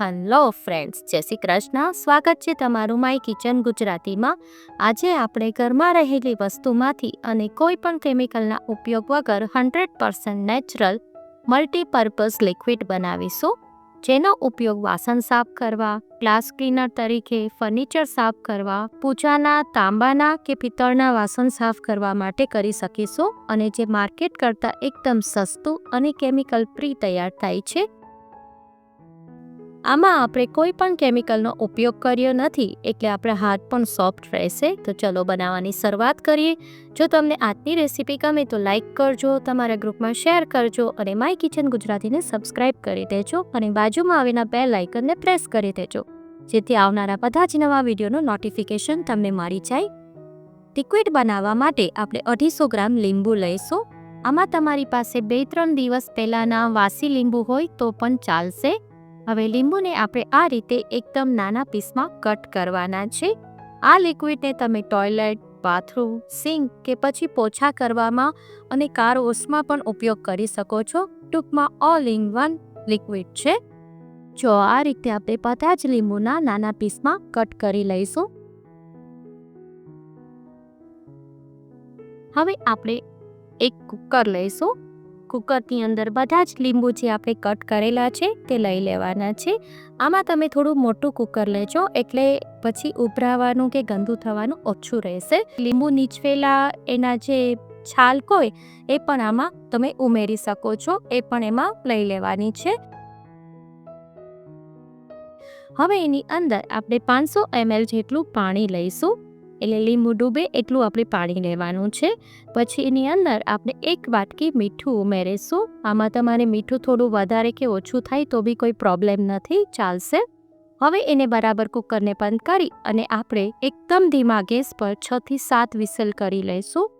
Hello friends, જય શ્રી કૃષ્ણ. સ્વાગત છે તમારું માય કિચન ગુજરાતીમાં. આજે આપણે ઘરમાં રહેલી વસ્તુમાંથી અને કોઈ પણ કેમિકલના ઉપયોગ વગર hundred percent natural, multipurpose liquid બનાવીશું. જેનો ઉપયોગ વાસણ સાફ કરવા, ગ્લાસ ક્લીનર તરીકે ફર્નિચર સાફ કરવા, પૂજાના, તાંબાના કે પિત્તળના વાસણ સાફ કરવા માટે કરી શકીશું અને જે માર્કેટ કરતાં એકદમ સસ્તું અને કેમિકલ ફ્રી તૈયાર થાય છે આમાં આપણે કોઈ પણ કેમિકલનો ઉપયોગ કર્યો નથી, એટલે આપણા હાથ પણ સોફ્ટ રહેશે. તો ચલો બનાવવાની શરૂઆત કરીએ. જો તમને આજની રેસીપી ગમે તો લાઇક કરજો, તમારા ગ્રુપમાં શેર કરજો અને માય કિચન ગુજરાતીને સબસ્ક્રાઇબ કરી દેજો અને બાજુમાં આવેલા બે લાઇકનને પ્રેસ કરી દેજો, જેથી આવનારા બધા જ નવા વિડીયોનું નોટિફિકેશન તમને મળી જાય. લિક્વિડ બનાવવા માટે આપણે અઢીસો ગ્રામ લીંબુ લઈશું. આમાં તમારી પાસે બે ત્રણ દિવસ પહેલાંના વાસી લીંબુ હોય તો પણ ચાલશે. હવે લીંબુને આપણે આ રીતે એકદમ નાના પીસમાં કટ કરવાના છે. આ લિક્વિડને તમે ટોયલેટ, બાથરૂમ, સિંક કે પછી પોછા કરવામાં અને કાર ઓસમાં પણ ઉપયોગ કરી શકો છો. ટૂંકમાં ઓલ ઇન વન લિક્વિડ છે. જો આ રીતે આપણે બધા જ લીંબુના નાના પીસમાં કટ કરી લઈશું. હવે આપણે એક કુકર લઈશું. કુકરની અંદર બધા જ લીંબુ જે આપણે કટ કરેલા છે તે લઈ લેવાના છે. આમાં તમે થોડું મોટું કુકર લેજો એટલે પછી ઉભરાવાનું કે ગંદુ થવાનું ઓછું રહેશે. લીંબુ નીચવેલા એના જે છાલ હોય એ પણ આમાં તમે ઉમેરી શકો છો, એ પણ એમાં લઈ લેવાની છે. હવે એની અંદર આપણે પાંચસો એમએલ જેટલું પાણી લઈશું. એટલે લીંબુ ડૂબે એટલું આપણે પાણી લેવાનું છે. પછી એની અંદર આપણે એક વાટકી મીઠું ઉમેરીશું. આમાં તમારે મીઠું થોડું વધારે કે ઓછું થાય તો બી કોઈ પ્રોબ્લેમ નથી, ચાલશે. હવે એને બરાબર કુકરને બંધ કરી અને આપણે એકદમ ધીમા ગેસ પર છથી સાત વિસલ કરી લઈશું.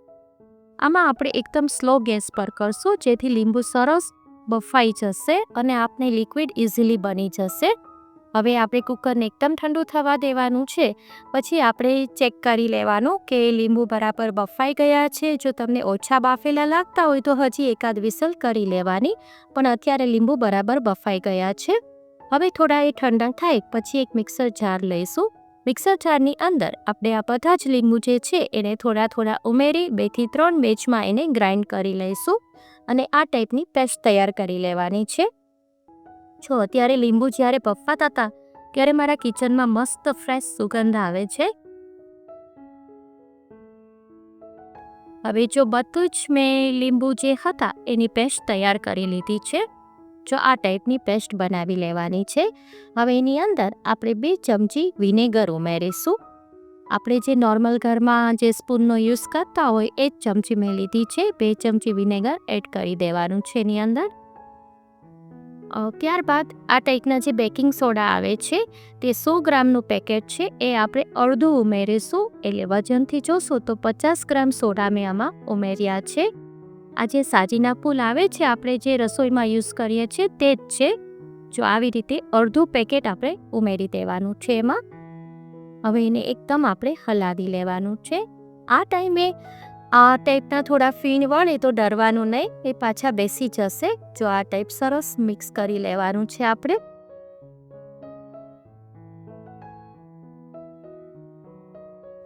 આમાં આપણે એકદમ સ્લો ગેસ પર કરશું, જેથી લીંબુ સરસ બફાઈ જશે અને આપને લિક્વિડ ઇઝીલી બની જશે. હવે આપણે કુકરને એકદમ ઠંડુ થવા દેવાનું છે. પછી આપણે ચેક કરી લેવાનું કે લીંબુ બરાબર બફાઈ ગયા છે. જો તમને ઓછા બાફેલા લાગતા હોય તો હજી એકાદ વિસલ કરી લેવાની, પણ અત્યારે લીંબુ બરાબર બફાઈ ગયા છે. હવે થોડા એ ઠંડા થાય, પછી એક મિક્સર જાર લઈશું. મિક્સર જારની અંદર આપણે આ બધા જ લીંબુ જે છે એને થોડા થોડા ઉમેરી, બેથી ત્રણ બેચમાં એને ગ્રાઇન્ડ કરી લઈશું. અને આ ટાઈપની પેસ્ટ તૈયાર કરી લેવાની છે. છો? અત્યારે લીંબુ જ્યારે પફાતા હતા, ત્યારે મારા કિચનમાં મસ્ત ફ્રેશ સુગંધ આવે છે. હવે જો બધું જ મેં લીંબુ જે હતા, એની પેસ્ટ તૈયાર કરી લીધી છે. જો આ ટાઈપની પેસ્ટ બનાવી લેવાની છે. હવે એની અંદર આપણે બે ચમચી વિનેગર ઉમેરીશું. આપણે જે નોર્મલ ઘરમાં જે સ્પૂનનો યુઝ કરતા હોય, એ જ ચમચી મેં લીધી છે. બે ચમચી વિનેગર એડ કરી દેવાનું છે એની અંદર. ત્યારબાદ આ ટાઈપના જે બેકિંગ સોડા આવે છે, તે સો ગ્રામનું પેકેટ છે, એ આપણે અડધું ઉમેરીશું, એટલે વજનથી જોશો તો પચાસ ગ્રામ સોડા મેં આમાં ઉમેર્યા છે. આ જે સાજીના ફૂલ આવે છે, આપણે જે રસોઈમાં યુઝ કરીએ છીએ તે જ છે. જો આવી રીતે અડધું પેકેટ આપણે ઉમેરી દેવાનું છે એમાં. હવે એને એકદમ આપણે હલાવી લેવાનું છે. આ ટાઈમે આ ટાઈપના થોડા ફીણ વળે તો ડરવાનું નહીં, એ પાછા બેસી જશે. જો આ ટાઈપ સરસ મિક્સ કરી લેવાનું છે આપણે.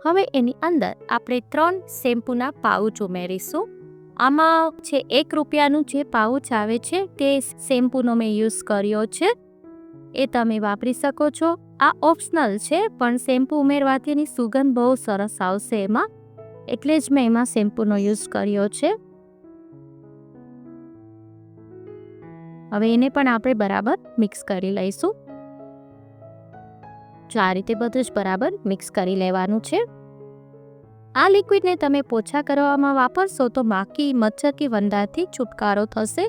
હવે એની અંદર આપણે ત્રણ શેમ્પૂના પાઉચ ઉમેરીશું. આમાં છે એક રૂપિયાનું જે પાઉચ આવે છે, તે શેમ્પૂનો મેં યુઝ કર્યો છે. એ તમે વાપરી શકો છો. આ ઓપ્શનલ છે, પણ શેમ્પૂ ઉમેરવાથી એની સુગંધ બહુ સરસ આવશે એમાં. એટલે જ મેં એમાં શેમ્પૂનો યુઝ કર્યો છે. હવે એને પણ આપણે બરાબર મિક્સ કરી લઈશું. જો આ રીતે બધું જ બરાબર મિક્સ કરી લેવાનું છે. આ લિક્વિડને તમે પોછા કરવામાં વાપરશો તો માખી, મચ્છર કે વંદાથી છુટકારો થશે.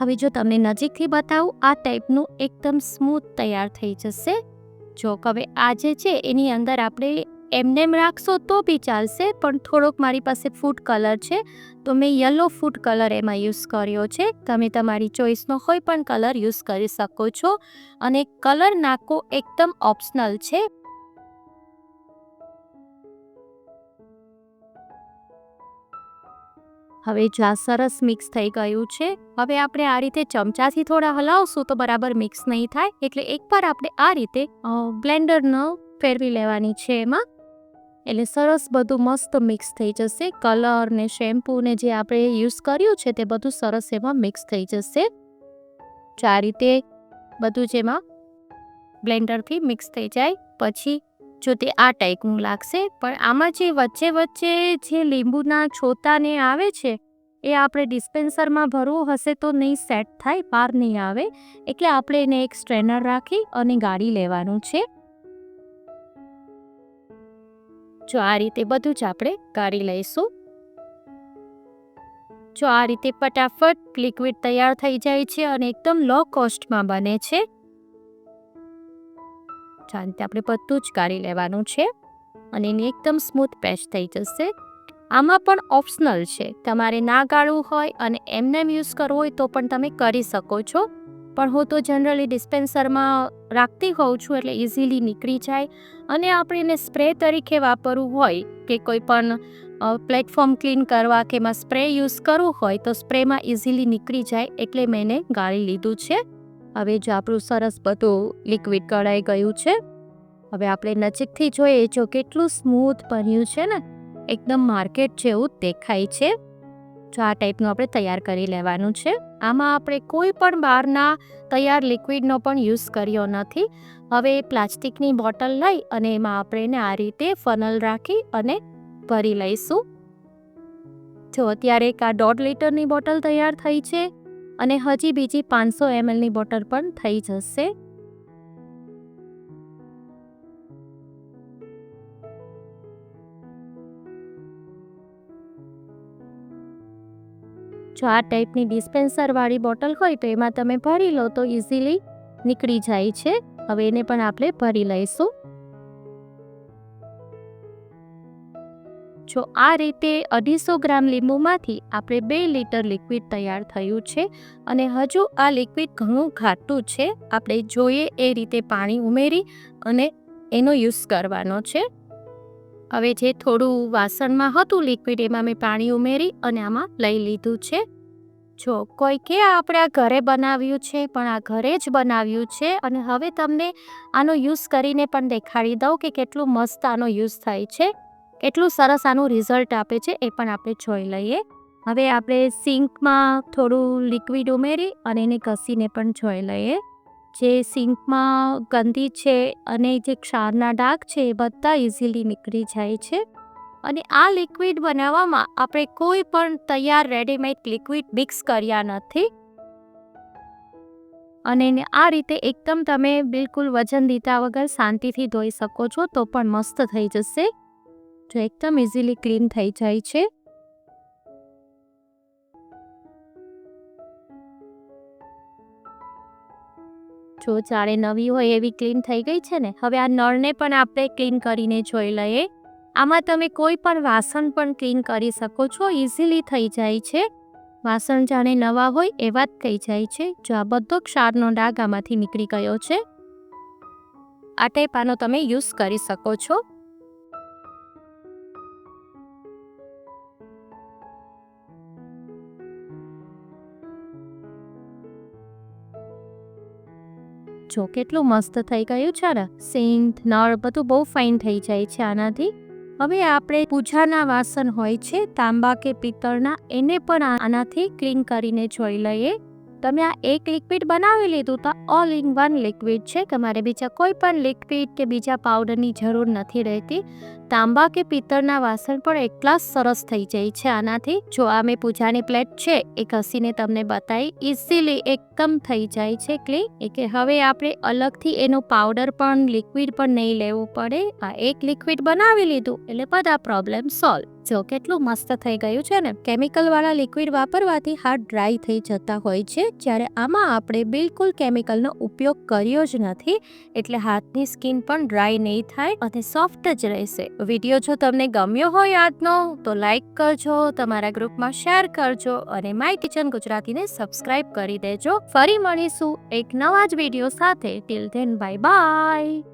હવે જો તમને નજીકથી બતાવું, આ ટાઈપનું એકદમ સ્મૂથ તૈયાર થઈ જશે. જો હવે આ જે છે, એની અંદર આપણે એમનેમ રાખશો તો બી ચાલશે, પણ થોડોક મારી પાસે ફૂડ કલર છે, તો મેં યલો ફૂડ કલર એમાં યુઝ કર્યો છે. તમે તમારી ચોઈસનો કોઈ પણ કલર યુઝ કરી શકો છો અને કલર નાખવો એકદમ ઓપ્શનલ છે. હવે જ્યાં સરસ મિક્સ થઈ ગયું છે. હવે આપણે આ રીતે ચમચાથી થોડા હલાવશું તો બરાબર મિક્સ નહીં થાય, એટલે એકવાર આપણે આ રીતે બ્લેન્ડરનો ફેરવી લેવાની છે એમાં. એટલે સરસ બધું મસ્ત મિક્સ થઈ જશે. કલર ને શેમ્પૂ ને જે આપણે યુઝ કર્યું છે તે બધું સરસ એમાં મિક્સ થઈ જશે. જો આ રીતે બધું જેમાં બ્લેન્ડરથી મિક્સ થઈ જાય. પછી જો તે આ ટાઈપનું લાગશે, પણ આમાં જે વચ્ચે વચ્ચે જે લીંબુના છોતાને આવે છે, એ આપણે ડિસ્પેન્સરમાં ભરવું હશે તો નહીં સેટ થાય, બહાર નહીં આવે. એટલે આપણે એને એક સ્ટ્રેનર રાખી અને ગાળી લેવાનું છે. જો આ રીતે બધું જ આપણે કાઢી લઈશું. જો આ રીતે ફટાફટ લિક્વિડ તૈયાર થઈ જાય છે અને એકદમ લો કોસ્ટમાં બને છે. આ આપણે બધું જ કાઢી લેવાનું છે અને એની એકદમ સ્મૂથ પેસ્ટ થઈ જશે. આમાં પણ ઓપ્શનલ છે. તમારે ના ગાળવું હોય અને એમને યુઝ કરવો હોય તો પણ તમે કરી શકો છો. પણ હું તો જનરલી ડિસ્પેન્સરમાં રાખતી હોઉં છું એટલે ઇઝીલી નીકળી જાય. અને આપણે એને સ્પ્રે તરીકે વાપરવું હોય કે કોઈ પણ પ્લેટફોર્મ ક્લીન કરવા કે એમાં સ્પ્રે યુઝ કરવું હોય તો સ્પ્રેમાં ઇઝીલી નીકળી જાય એટલે મેં એને ગાળી લીધું છે. હવે જો આપણું સરસ બધું લિક્વિડ કળાઈ ગયું છે. હવે આપણે નજીકથી જોઈએ જો કેટલું સ્મૂથ બન્યું છે ને. એકદમ માર્કેટ જેવું દેખાય છે. જો આ ટાઈપનું આપણે તૈયાર કરી લેવાનું છે. આમાં આપણે કોઈ પણ બહારના તૈયાર લિક્વિડનો પણ યુઝ કર્યો નથી. હવે પ્લાસ્ટિકની બોટલ લઈ અને એમાં આપણે એને આ રીતે ફનલ રાખી અને ભરી લઈશું. જો અત્યારે એક આ દોઢ લીટરની બોટલ તૈયાર થઈ છે અને હજી બીજી પાંચસો એમએલની બોટલ પણ થઈ જશે. જો આ ટાઈપની ડિસ્પેન્સરવાળી બોટલ હોય તો એમાં તમે ભરી લો તો ઇઝીલી નીકળી જાય છે. હવે એને પણ આપણે ભરી લઈશું. જો આ રીતે અઢીસો ગ્રામ લીંબુમાંથી આપણે બે લીટર લિક્વિડ તૈયાર થયું છે અને હજુ આ લિક્વિડ ઘણું ઘાટું છે, આપણે જોઈએ એ રીતે પાણી ઉમેરી અને એનો યુઝ કરવાનો છે. હવે જે થોડું વાસણમાં હતું લિક્વિડ એમાં મેં પાણી ઉમેરી અને આમાં લઈ લીધું છે. જો કોઈ કે આપણે આ ઘરે બનાવ્યું છે, પણ આ ઘરે જ બનાવ્યું છે અને હવે તમને આનો યુઝ કરીને પણ દેખાડી દઉં કે કેટલું મસ્ત આનો યુઝ થાય છે. કેટલું સરસ આનું રિઝલ્ટ આપે છે, એ પણ આપણે જોઈ લઈએ. હવે આપણે સિંકમાં થોડું લિક્વિડ ઉમેરી અને એને ઘસીને પણ જોઈ લઈએ. જે સિંકમાં ગંદી છે અને જે ક્ષારના ડાઘ છે એ બધા ઇઝીલી નીકળી જાય છે. અને આ લિક્વિડ બનાવવામાં આપણે કોઈ પણ તૈયાર રેડીમેડ લિક્વિડ મિક્સ કર્યા નથી. અને આ રીતે એકદમ તમે બિલકુલ વજન દીધા વગર શાંતિથી ધોઈ શકો છો તો પણ મસ્ત થઈ જશે. જો એકદમ ઇઝીલી ક્લીન થઈ જાય છે. જો જાણે નવી હોય એવી ક્લીન થઈ ગઈ છે ને, હવે આ નળને પણ આપણે ક્લીન કરીને જોઈ લઈએ. આમાં તમે કોઈ પણ વાસણ પણ ક્લીન કરી શકો છો ઇઝીલી થઈ જાય છે. વાસણ જાણે નવા હોય એવા જ થઈ જાય છે, જો આ બધો ક્ષારનો ડાઘ આમાંથી નીકળી ગયો છે. આ ટાઈપ આનો તમે યુઝ કરી શકો છો. જો કેટલું મસ્ત થઈ ગયું છે ને? સિંક નળ બધું બહુ ફાઇન થઈ જાય છે આનાથી. હવે આપણે પૂજાના વાસણ હોય છે, તાંબા કે પિત્તળના, એને પણ આનાથી ક્લીન કરીને જોઈ લઈએ. તમે આ એક લિક્વિડ બનાવી લીધું તો ઓલ ઇન વન લિક્વિડ છે. તમારે બીજા કોઈ પણ લિક્વિડ કે બીજા પાવડરની જરૂર નથી રહેતી. તાંબા કે પિત્તળના વાસણ પણ એટલા સરસ થઈ જાય છે. આનાથી જો આ મેં પૂજાની પ્લેટ છે, એ ઘસીને તમને બતાવી ઇઝીલી એકદમ થઈ જાય છે ક્લીન. એ કે હવે આપણે અલગથી એનો પાવડર પણ, લિક્વિડ પણ નહીં લેવું પડે. આ એક લિક્વિડ બનાવી લીધું, એટલે બધા પ્રોબ્લેમ સોલ્વ. જો કેટલું મસ્ત થઈ ગયું છે ને, કેમિકલવાળા લિક્વિડ વાપરવાથી હાથ ડ્રાય થઈ જતા હોય છે. જ્યારે આમાં આપણે બિલકુલ કેમિકલનો ઉપયોગ કર્યો જ નથી, એટલે હાથની સ્કિન પણ ડ્રાય નહીં થાય અને સોફ્ટ જ રહેશે. વીડિયો જો તમને ગમ્યો હોય આજનો, તો લાઈક કરજો, તમારા ગ્રુપમાં શેર કરજો અને માય કિચન ગુજરાતીને સબસ્ક્રાઇબ કરી દેજો. ફરી મળીશું એક નવા જ વીડિયો સાથે. Till then bye bye